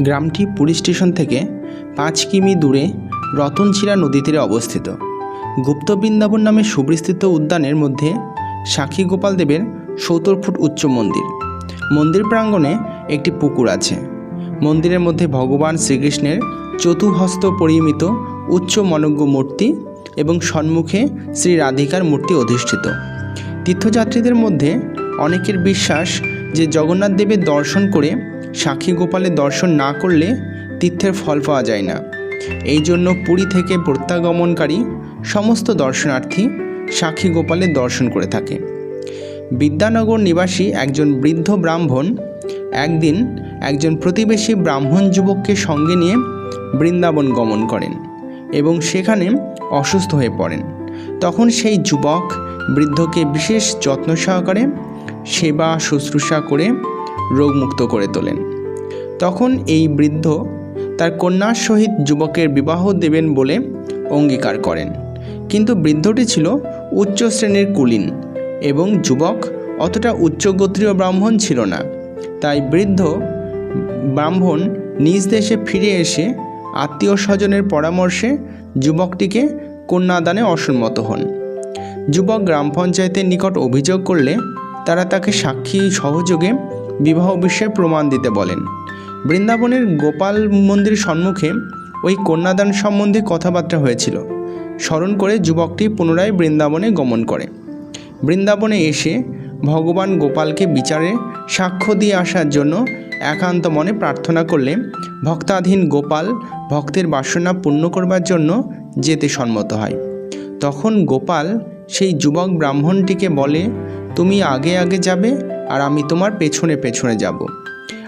গ্রামটি police station থেকে পাঁচ কিমি দূরে রতনশিলা নদী তীরে অবস্থিত। গুপ্ত বৃন্দাবন নামে সুবিস্তৃত উদ্যানের মধ্যে সাক্ষী গোপাল দেবের সত্তর ফুট উচ্চ মন্দির। মন্দির প্রাঙ্গণে একটি পুকুর আছে। মন্দিরের মধ্যে ভগবান শ্রীকৃষ্ণের চতুহস্ত পরিমিত উচ্চ মনজ্ঞ মূর্তি এবং সম্মুখে শ্রী রাধিকার মূর্তি অধিষ্ঠিত। তীর্থযাত্রীদের মধ্যে অনেকের বিশ্বাস যে জগন্নাথ দেবের দর্শন করে সাক্ষী গোপালের দর্শন না করলে তীর্থের ফল পাওয়া যায় না। এই জন্য পুরী থেকে প্রত্যাগমনকারী সমস্ত দর্শনার্থী সাক্ষী গোপালের দর্শন করে থাকে। বিদ্যানগর নিবাসী একজন বৃদ্ধ ব্রাহ্মণ একদিন একজন প্রতিবেশী ব্রাহ্মণ যুবককে সঙ্গে নিয়ে বৃন্দাবন গমন করেন এবং সেখানে অসুস্থ হয়ে পড়েন। তখন সেই যুবক বৃদ্ধকে বিশেষ যত্ন সহকারে সেবা শুশ্রূষা করে রোগমুক্ত করে তোলেন। তখন এই বৃদ্ধ তার কন্যার সহিত যুবকের বিবাহ দেবেন বলে অঙ্গীকার করেন। কিন্তু বৃদ্ধটি ছিল উচ্চ শ্রেণির কুলীন এবং যুবক অতটা উচ্চগোত্রীয় ব্রাহ্মণ ছিল না। তাই বৃদ্ধ ব্রাহ্মণ নিজ দেশে ফিরে এসে আত্মীয় স্বজনের পরামর্শে যুবকটিকে কন্যাদানে অসম্মত হন। যুবক গ্রাম পঞ্চায়েতের নিকট অভিযোগ করলে তারা তাকে সাক্ষী সহযোগে বিবাহ বিষয়ে প্রমাণ দিতে বলেন। বৃন্দাবনের গোপাল মন্দির সম্মুখে ওই কন্যাদান সম্বন্ধে কথাবার্তা হয়েছিল। স্মরণ করে যুবকটি পুনরায় বৃন্দাবনে গমন করে। বৃন্দাবনে এসে ভগবান গোপালকে বিচারে সাক্ষ্য দিয়ে আসার জন্য একান্ত মনে প্রার্থনা করলে ভক্তাধীন গোপাল ভক্তের বাসনা পূর্ণ করবার জন্য যেতে সম্মত হয়। তখন গোপাল সেই যুবক ব্রাহ্মণটিকে বলে তুমি আগে আগে যাবে আর আমি তোমার পেছনে পেছনে যাব।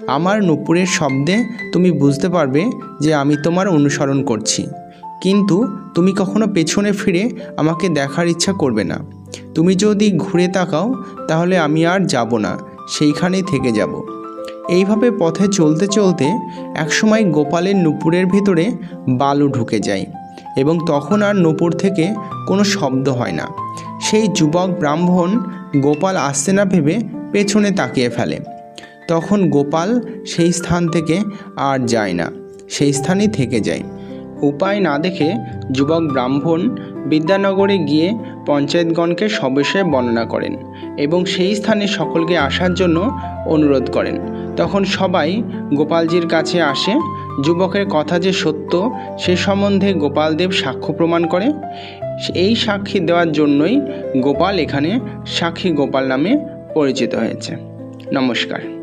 আমার নুপুরের শব্দে তুমি বুঝতে পারবে যে আমি তোমার অনুসরণ করছি। কিন্তু তুমি কখনো পেছনে ফিরে আমাকে দেখার ইচ্ছা করবে না। তুমি যদি ঘুরে তাকাও, তাহলে আমি আর যাব না, সেইখানেই থেকে যাব। এইভাবে পথে চলতে চলতে একসময় গোপালের নুপুরের ভিতরে বালু ঢুকে যায় এবং তখন আর নুপুর থেকে কোনো শব্দ হয় না। সেই যুবক ব্রাহ্মণ গোপাল আসতে না ভেবে পেছনে তাকিয়ে ফেলে। তখন গোপাল সেই স্থান থেকে আর যায় না, সেই স্থানেই থেকে যায়। উপায় না দেখে যুবক ব্রাহ্মণ বিদ্যানগরে গিয়ে পঞ্চায়েতগণকে সবিষয়ে বর্ণনা করেন এবং সেই স্থানে সকলকে আসার জন্য অনুরোধ করেন। তখন সবাই গোপালজির কাছে আসে, যুবকের কথা যে সত্য সে সম্বন্ধে গোপালদেব সাক্ষ্য প্রমাণ করে এই সাক্ষী দেওয়ার জন্যই গোপাল এখানে সাক্ষী গোপাল নামে পরিচিত হয়েছে। নমস্কার।